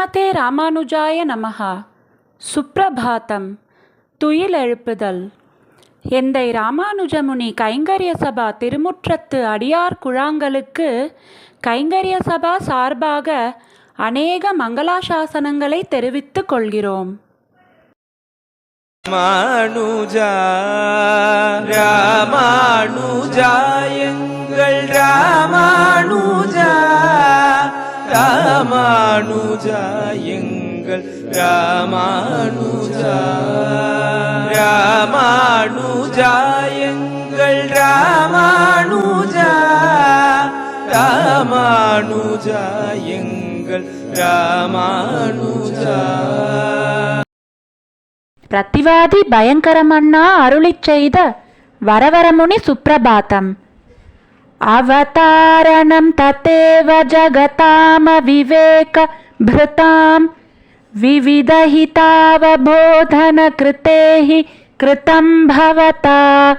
ஸ்ரீமதே ராமானுஜாய நமஹா. சுப்ரபாதம் துயிலெழுப்புதல் எந்தை ராமானுஜமுனி கைங்கரிய சபா திருமுற்றத்து அடியார் குழாங்களுக்கு கைங்கரிய சபா சார்பாக அநேக மங்களாசாசனங்களை தெரிவித்துக் கொள்கிறோம். ராமானுஜா ராமானுஜா. எங்கள் ராமானுஜா எங்கள் ராமானுஜா. ராமானுஜா எங்கள் ராமானுஜா. ராமானுஜா எங்கள் ராமானுஜா. பிரதிவாதி பயங்கரமண்ணா அருளிச் செய்த வரவரமுனி சுப்ரபாதம் அவதாரணம் தத்தேவ ஜகதாம விவேக भृतां विविधहितावबोधनकृते कृतं भवता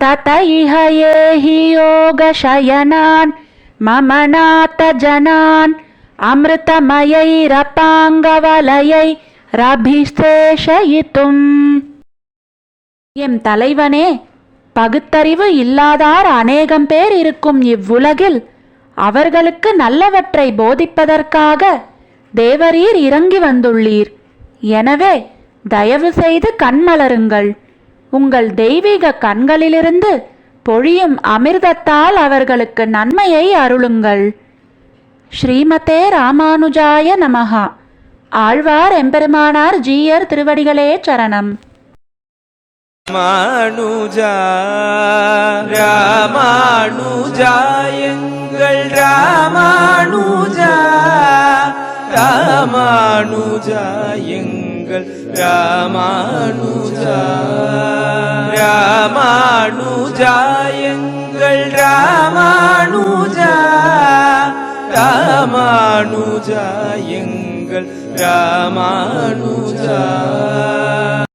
तत इह ये हि योगशयनान् मम नाथजनान् அமிர்தமயைரபாங்கவலயைரபிஷேஷயித்தும் எம் தலைவனே பகுத்தறிவு இல்லாதார் அநேகம் பேர் இருக்கும் இவ்வுலகில் அவர்களுக்கு நல்லவற்றை போதிப்பதற்காக தேவரீர் இறங்கி வந்துள்ளீர். எனவே தயவு செய்து கண்மலருங்கள் உங்கள் தெய்வீக கண்களிலிருந்து பொழியும் அமிர்தத்தால் அவர்களுக்கு நன்மையை அருளுங்கள். ஸ்ரீமதே ராமானுஜாய நமகா ஆழ்வார் எம்பெருமானார் ஜீயர் திருவடிகளே சரணம். ராமானுஜா ராமானுஜா எங்கள் ராமானுஜா ராமானுஜா எங்கள் ராமானுஜா ராமானுஜா எங்கள் ராமானுஜா ராமானுஜா எங்கள் ராமானுஜா.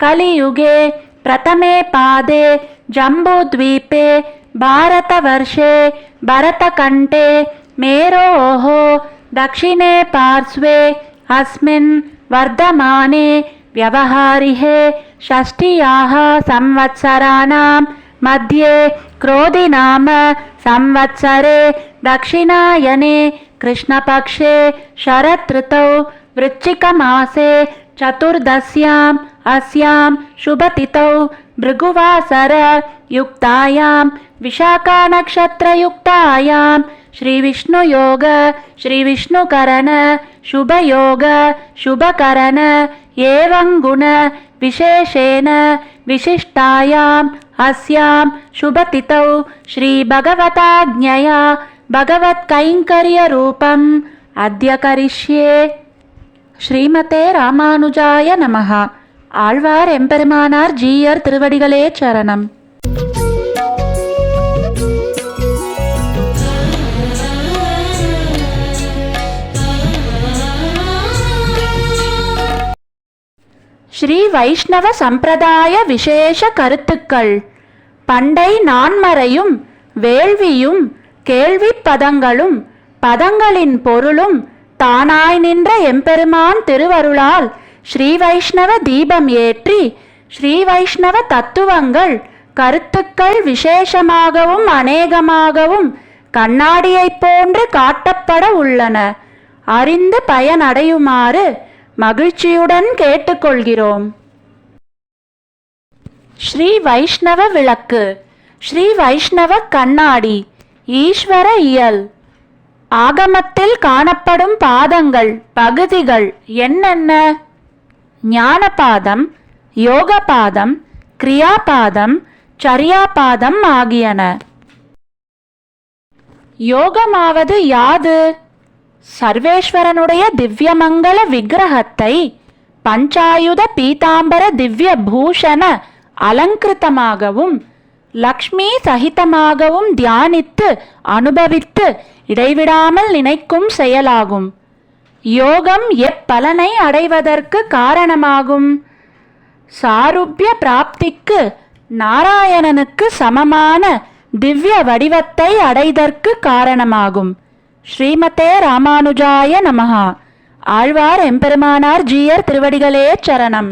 कलियुगे प्रथमे पादे जम्बूद्वीपे भारतवर्षे भरतकण्ठे मेरोः दक्षिणे पार्श्वे अस्मिन् वर्धमाने व्यवहारिहे षष्ट्याः संवत्सराणां मध्ये क्रोधिनाम संवत्सरे दक्षिणायने कृष्णपक्षे शरदृतौ वृश्चिकमासे चतुर्दश्याम् अस्यां शुभतिथौ भृगुवासरयुक्तायां विशाखानक्षत्रयुक्तायां श्रीविष्णुयोग श्रीविष्णुकरण शुभयोग शुभकरण एवं गुण विशेषेण विशिष्टायाम् अस्यां शुभतिथौ श्रीभगवताज्ञया भगवत्कैङ्कर्यरूपम् अद्य करिष्ये ஸ்ரீமதே ராமானுஜாய நமகா ஆழ்வார் எம்பெருமானார் ஜீயர் திருவடிகளே சரணம். ஸ்ரீ வைஷ்ணவ சம்பிரதாய விசேஷ கருத்துக்கள். பண்டை நான்மறையும் வேள்வியும் கேள்விப்பதங்களும் பதங்களின் பொருளும் தானாய் நின்ற எம்பெருமான் திருவருளால் ஸ்ரீ வைஷ்ணவ தீபம் ஏற்றி ஸ்ரீ வைஷ்ணவ தத்துவங்கள் கருத்துக்கள் விசேஷமாகவும் அநேகமாகவும் கண்ணாடியைப் போன்று காட்டப்பட உள்ளன. அறிந்து பயனடையுமாறு மகிழ்ச்சியுடன் கேட்டுக்கொள்கிறோம். ஸ்ரீ வைஷ்ணவ விளக்கு ஸ்ரீ வைஷ்ணவ கண்ணாடி ஈஸ்வர இயல். ஆகமத்தில் காணப்படும் பாதங்கள் பகுதிகள் என்னென்ன? ஞானபாதம் யோகபாதம் கிரியாபாதம் சரியாபாதம் ஆகியன. யோகமாவது யாது? சர்வேஸ்வரனுடைய திவ்யமங்கல விக்கிரகத்தை பஞ்சாயுத பீதாம்பர திவ்ய பூஷண அலங்கிருத்தமாகவும் லக்ஷ்மி சகிதமாகவும் தியானித்து அனுபவித்து இடைவிடாமல் நினைக்கும் செயலாகும். யோகம் எப்பலனை அடைவதற்கு காரணமாகும். சாருப்பிய பிராப்திக்கு நாராயணனுக்கு சமமான திவ்ய வடிவத்தை அடைதற்கு காரணமாகும். ஸ்ரீமதே ராமானுஜாய நமஹா. ஆழ்வார் எம்பெருமானார் ஜீயர் திருவடிகளே சரணம்.